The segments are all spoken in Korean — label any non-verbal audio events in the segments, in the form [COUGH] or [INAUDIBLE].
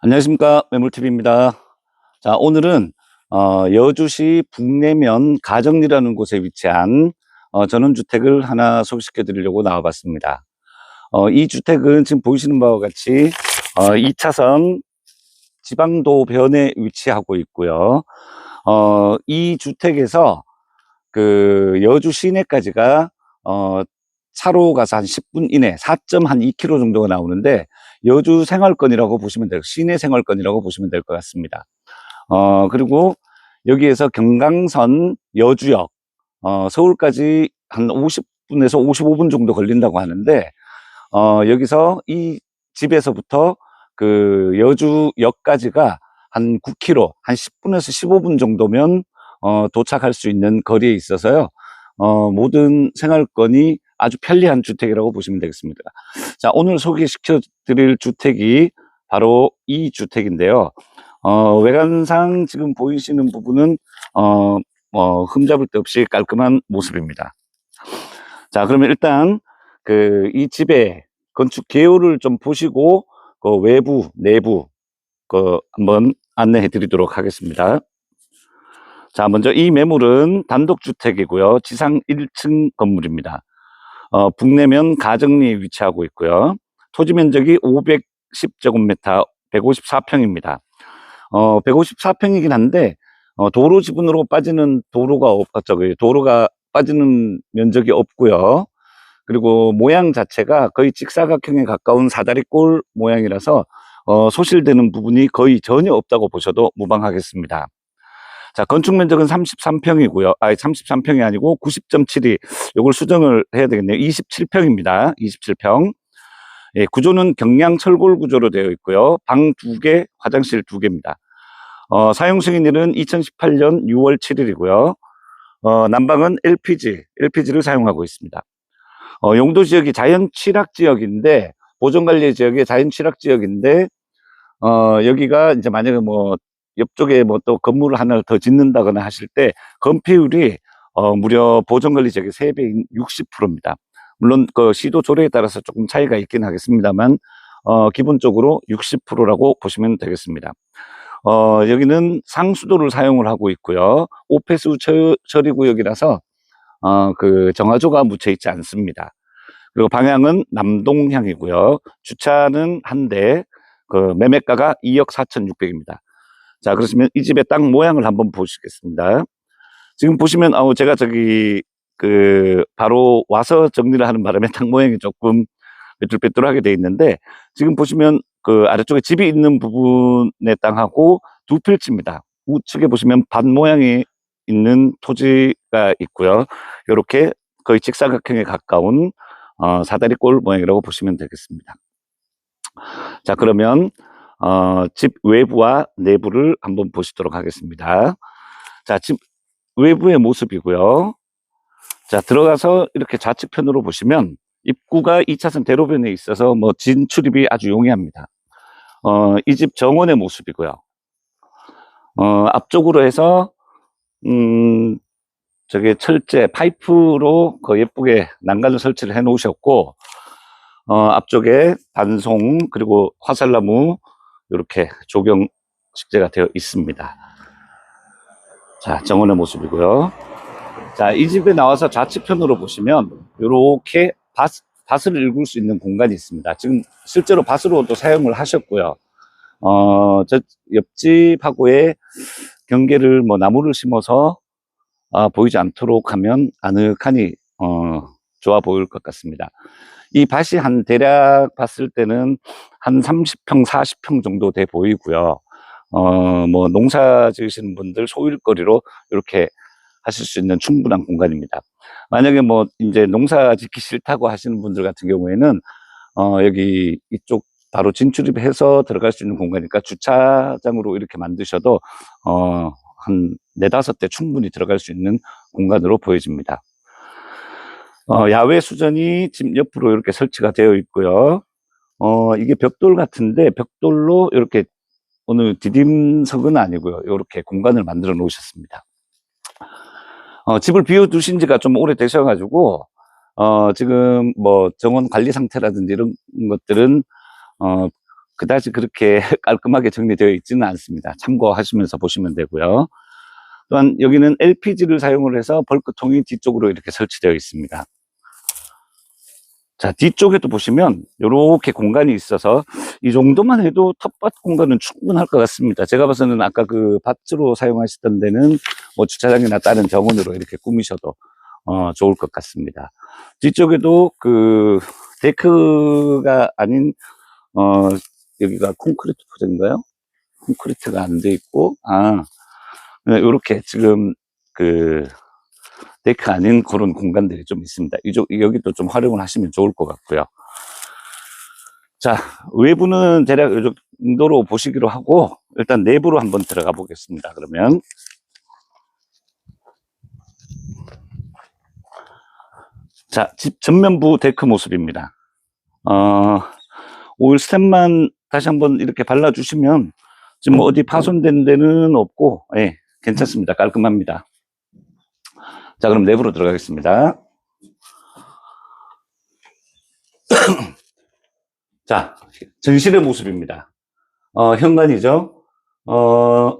안녕하십니까. 매물TV입니다. 자 오늘은 어, 여주시 북내면 가정리라는 곳에 위치한 어, 전원주택을 하나 소개시켜 드리려고 나와 봤습니다. 어, 이 주택은 지금 보이시는 바와 같이 어, 2차선 지방도변에 위치하고 있고요. 어, 이 주택에서 그 여주 시내까지가 어, 차로 가서 한 10분 이내 4.2km 정도가 나오는데 여주 생활권이라고 보시면 돼요. 시내 생활권이라고 보시면 될 것 같습니다. 어, 그리고 여기에서 경강선 여주역, 어, 서울까지 한 50분에서 55분 정도 걸린다고 하는데, 어, 여기서 이 집에서부터 그 여주역까지가 한 9km, 한 10분에서 15분 정도면, 어, 도착할 수 있는 거리에 있어서요, 어, 모든 생활권이 아주 편리한 주택이라고 보시면 되겠습니다. 자, 오늘 소개시켜 드릴 주택이 바로 이 주택인데요. 어, 외관상 지금 보이시는 부분은, 어, 뭐, 흠잡을 데 없이 깔끔한 모습입니다. 자, 그러면 일단, 그, 이 집의 건축 개요를 좀 보시고, 그 외부, 내부, 그, 한번 안내해 드리도록 하겠습니다. 자, 먼저 이 매물은 단독 주택이고요. 지상 1층 건물입니다. 어, 북내면 가정리에 위치하고 있고요. 토지 면적이 510제곱미터 154평입니다. 어, 154평이긴 한데, 어, 도로 지분으로 빠지는 도로가 없, 아, 저기, 도로가 빠지는 면적이 없고요. 그리고 모양 자체가 거의 직사각형에 가까운 사다리꼴 모양이라서, 어, 소실되는 부분이 거의 전혀 없다고 보셔도 무방하겠습니다. 자, 건축 면적은 33평이고요. 아, 33평이 아니고 90.72. 요걸 수정을 해야 되겠네요. 27평입니다. 27평. 예, 구조는 경량 철골 구조로 되어 있고요. 방 두 개, 화장실 두 개입니다. 어, 사용 승인일은 2018년 6월 7일이고요. 어, 난방은 LPG, LPG를 사용하고 있습니다. 어, 용도 지역이 자연 취락 지역인데, 보존 관리 지역의 자연 취락 지역인데, 어, 여기가 이제 만약에 뭐 옆쪽에 뭐 또 건물을 하나를 더 짓는다거나 하실 때 건폐율이 어, 무려 보존관리 지역의 3배인 60%입니다. 물론 그 시도 조례에 따라서 조금 차이가 있긴 하겠습니다만 어, 기본적으로 60%라고 보시면 되겠습니다. 어, 여기는 상수도를 사용을 하고 있고요. 오폐수 처, 처리 구역이라서 어, 그 정화조가 묻혀 있지 않습니다. 그리고 방향은 남동향이고요. 주차는 한 대, 그 매매가가 2억 4,600입니다. 자, 그렇으면 이 집의 땅 모양을 한번 보시겠습니다. 지금 보시면, 어, 제가 저기, 그, 바로 와서 정리를 하는 바람에 [LAUGHS] 땅 모양이 조금 삐뚤빼뚤하게 돼 있는데, 지금 보시면 그 아래쪽에 집이 있는 부분의 땅하고 두 필지입니다. 우측에 보시면 반 모양이 있는 토지가 있고요. 이렇게 거의 직사각형에 가까운 어, 사다리꼴 모양이라고 보시면 되겠습니다. 자, 그러면 어, 집 외부와 내부를 한번 보시도록 하겠습니다. 자, 집 외부의 모습이고요. 자, 들어가서 이렇게 좌측편으로 보시면 입구가 2차선 대로변에 있어서 뭐 진출입이 아주 용이합니다. 어, 이 집 정원의 모습이고요. 어, 앞쪽으로 해서 음, 저게 철제 파이프로 그 예쁘게 난간을 설치를 해 놓으셨고 어, 앞쪽에 반송 그리고 화살나무 이렇게 조경 식재가 되어 있습니다. 자, 정원의 모습이고요. 자, 이 집에 나와서 좌측편으로 보시면 이렇게 밭, 밭을 읽을 수 있는 공간이 있습니다. 지금 실제로 밭으로도 사용을 하셨고요. 어, 저 옆집하고의 경계를 뭐 나무를 심어서 아, 보이지 않도록 하면 아늑하니 어, 좋아 보일 것 같습니다. 이 밭이 한 대략 봤을 때는 한 30평, 40평 정도 돼 보이고요. 어, 뭐 농사 지으시는 분들 소일거리로 이렇게 하실 수 있는 충분한 공간입니다. 만약에 뭐 이제 농사 짓기 싫다고 하시는 분들 같은 경우에는 어, 여기 이쪽 바로 진출입해서 들어갈 수 있는 공간이니까 주차장으로 이렇게 만드셔도 어, 한 네다섯 대 충분히 들어갈 수 있는 공간으로 보여집니다. 어, 야외 수전이 집 옆으로 이렇게 설치가 되어 있고요. 어, 이게 벽돌 같은데 벽돌로 이렇게 어느 디딤석은 아니고요. 이렇게 공간을 만들어 놓으셨습니다. 어, 집을 비워두신 지가 좀 오래되셔가지고, 어, 지금 뭐 정원 관리 상태라든지 이런 것들은, 어, 그다지 그렇게 [LAUGHS] 깔끔하게 정리되어 있지는 않습니다. 참고하시면서 보시면 되고요. 또한 여기는 LPG를 사용을 해서 벌크통이 뒤쪽으로 이렇게 설치되어 있습니다. 자, 뒤쪽에도 보시면 이렇게 공간이 있어서 이 정도만 해도 텃밭 공간은 충분할 것 같습니다. 제가 봐서는 아까 그 밭으로 사용하시던 데는 뭐 주차장이나 다른 정원으로 이렇게 꾸미셔도 어, 좋을 것 같습니다. 뒤쪽에도 그 데크가 아닌 어, 여기가 콘크리트 포장인가요? 콘크리트가 안 돼 있고, 아, 이렇게 지금 그 데크 아닌 그런 공간들이 좀 있습니다. 이쪽, 여기도 좀 활용을 하시면 좋을 것 같고요. 자, 외부는 대략 이 정도로 보시기로 하고, 일단 내부로 한번 들어가 보겠습니다. 그러면. 자, 집 전면부 데크 모습입니다. 어, 오일 스텝만 다시 한번 이렇게 발라주시면 지금 뭐 어디 파손된 데는 없고, 예, 괜찮습니다. 깔끔합니다. 자, 그럼 내부로 들어가겠습니다. [CLEARS THROAT] 자, 전실의 모습입니다. 어, 현관이죠. 어,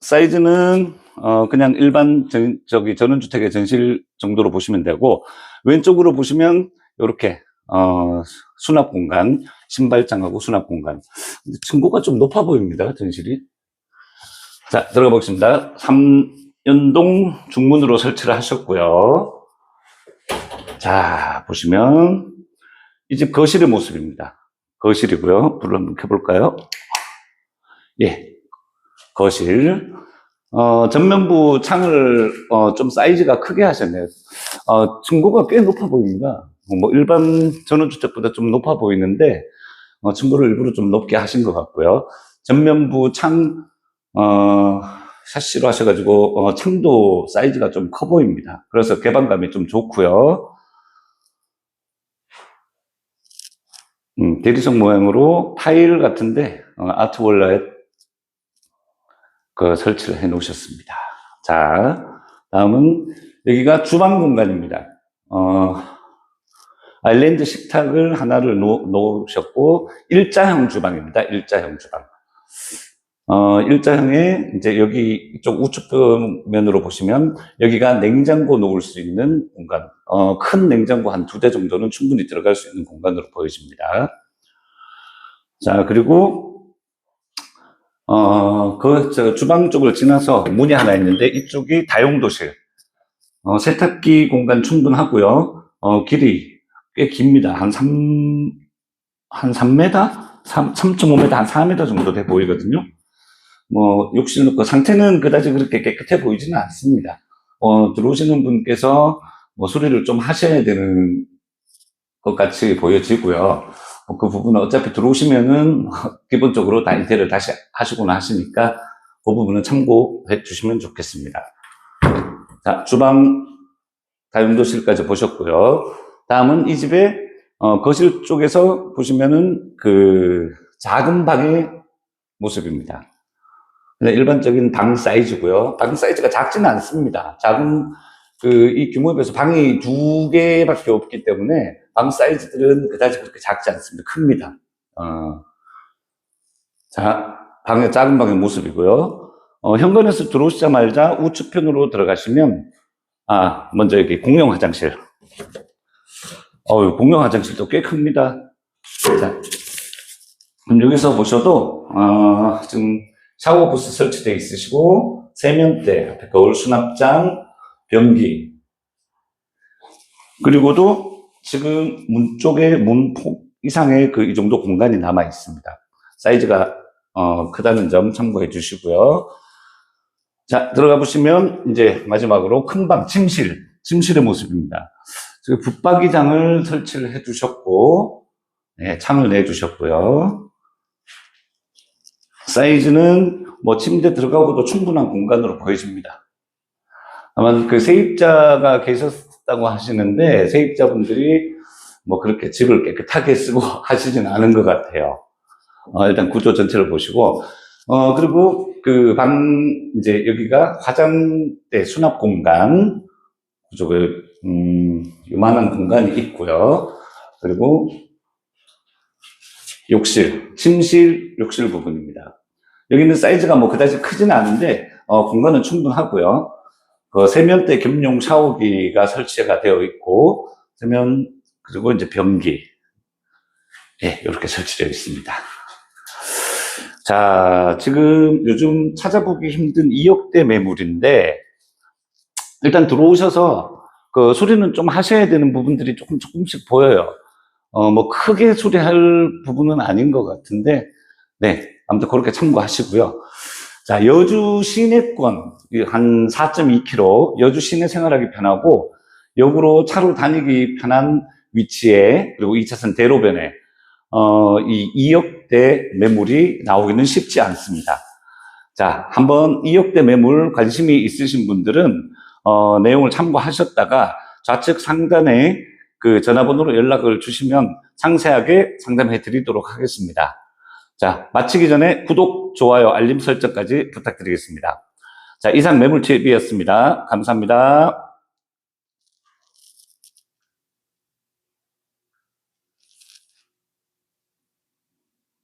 사이즈는 어, 그냥 일반 전, 저기 전원주택의 전실 정도로 보시면 되고 왼쪽으로 보시면 이렇게 어, 수납 공간, 신발장하고 수납 공간. 층고가 좀 높아 보입니다. 전실이. 자, 들어가 보겠습니다. 3 연동 중문으로 설치를 하셨고요. 자, 보시면 이 집 거실의 모습입니다. 거실이고요. 불을 한번 켜볼까요? 예, 거실. 어, 전면부 창을 어, 좀 사이즈가 크게 하셨네요. 어, 층고가 꽤 높아 보입니다. 뭐 일반 전원주택보다 좀 높아 보이는데 어, 층고를 일부러 좀 높게 하신 것 같고요. 전면부 창 어, 샤시로 하셔가지고 어, 창도 사이즈가 좀 커 보입니다. 그래서 개방감이 좀 좋고요. 음, 대리석 모양으로 타일 같은데 어, 아트월라에 그 설치를 해 놓으셨습니다. 자, 다음은 여기가 주방 공간입니다. 어, 아일랜드 식탁을 하나를 놓, 놓으셨고 일자형 주방입니다. 일자형 주방. 어, 일자형에 이제 여기 이쪽 우측 면으로 보시면 여기가 냉장고 놓을 수 있는 공간, 어, 큰 냉장고 한 두 대 정도는 충분히 들어갈 수 있는 공간으로 보여집니다. 자, 그리고 어, 그, 저, 주방 쪽을 지나서 문이 하나 있는데, 이쪽이 다용도실. 어, 세탁기 공간 충분하고요. 어, 길이 꽤 깁니다. 한 3, 한 3m? 3, 3.5m, 한 4m 정도 돼 보이거든요. 뭐, 욕실 넣고 상태는 그다지 그렇게 깨끗해 보이지는 않습니다. 어, 들어오시는 분께서 뭐 수리를 좀 하셔야 되는 것 같이 보여지고요. 어, 그 부분은 어차피 들어오시면은 [LAUGHS] 기본적으로 다 인테리어를 다시 하시고 나시니까 그 부분은 참고해 주시면 좋겠습니다. 자, 주방 다용도실까지 보셨고요. 다음은 이 집의 어, 거실 쪽에서 보시면은 그 작은 방의 모습입니다. 근데 일반적인 방 사이즈고요. 방 사이즈가 작지는 않습니다. 작은 그 이 규모에 비해서 방이 두 개밖에 없기 때문에 방 사이즈들은 그다지 그렇게 작지 않습니다. 큽니다. 어. 자, 방의 작은 방의 모습이고요. 어, 현관에서 들어오시자마자 우측편으로 들어가시면 아, 먼저 여기 공용 화장실. 어, 공용 화장실도 꽤 큽니다. 자, 그럼 여기서 보셔도 어, 지금 샤워 부스 설치되어 있으시고 세면대, 앞에 거울 수납장, 변기 그리고도 지금 문 쪽에 문폭 이상의 그 이 정도 공간이 남아 있습니다. 사이즈가 어, 크다는 점 참고해 주시고요. 자, 들어가 보시면 이제 마지막으로 큰 방, 침실, 침실의 모습입니다. 붙박이장을 설치를 해 주셨고, 네, 창을 내 주셨고요. 사이즈는 뭐 침대 들어가고도 충분한 공간으로 보여집니다. 아마 그 세입자가 계셨다고 하시는데, 세입자분들이 뭐 그렇게 집을 깨끗하게 쓰고 [LAUGHS] 하시진 않은 것 같아요. 어, 일단 구조 전체를 보시고, 어, 그리고 그 방, 이제 여기가 화장대 수납 공간, 그쪽에, 음, 요만한 공간이 있고요. 그리고 욕실, 침실, 욕실 부분입니다. 여기는 사이즈가 뭐 그다지 크지는 않은데 어, 공간은 충분하고요. 그 세면대 겸용 샤워기가 설치가 되어 있고 세면 그리고 이제 변기 예, 이렇게 설치되어 있습니다. 자, 지금 요즘 찾아보기 힘든 2억대 매물인데 일단 들어오셔서 그 수리는 좀 하셔야 되는 부분들이 조금 조금씩 보여요. 어, 뭐 크게 수리할 부분은 아닌 것 같은데 네, 아무튼 그렇게 참고하시고요. 자, 여주 시내권 이한 4.2km 여주 시내 생활하기 편하고 역으로 차로 다니기 편한 위치에 그리고 2차선 대로변에 어, 이 2억대 매물이 나오기는 쉽지 않습니다. 자, 한번 2억대 매물 관심이 있으신 분들은 어, 내용을 참고하셨다가 좌측 상단에 그 전화번호로 연락을 주시면 상세하게 상담해 드리도록 하겠습니다. 자, 마치기 전에 구독, 좋아요, 알림 설정까지 부탁드리겠습니다. 자, 이상 매물TV였습니다. 감사합니다.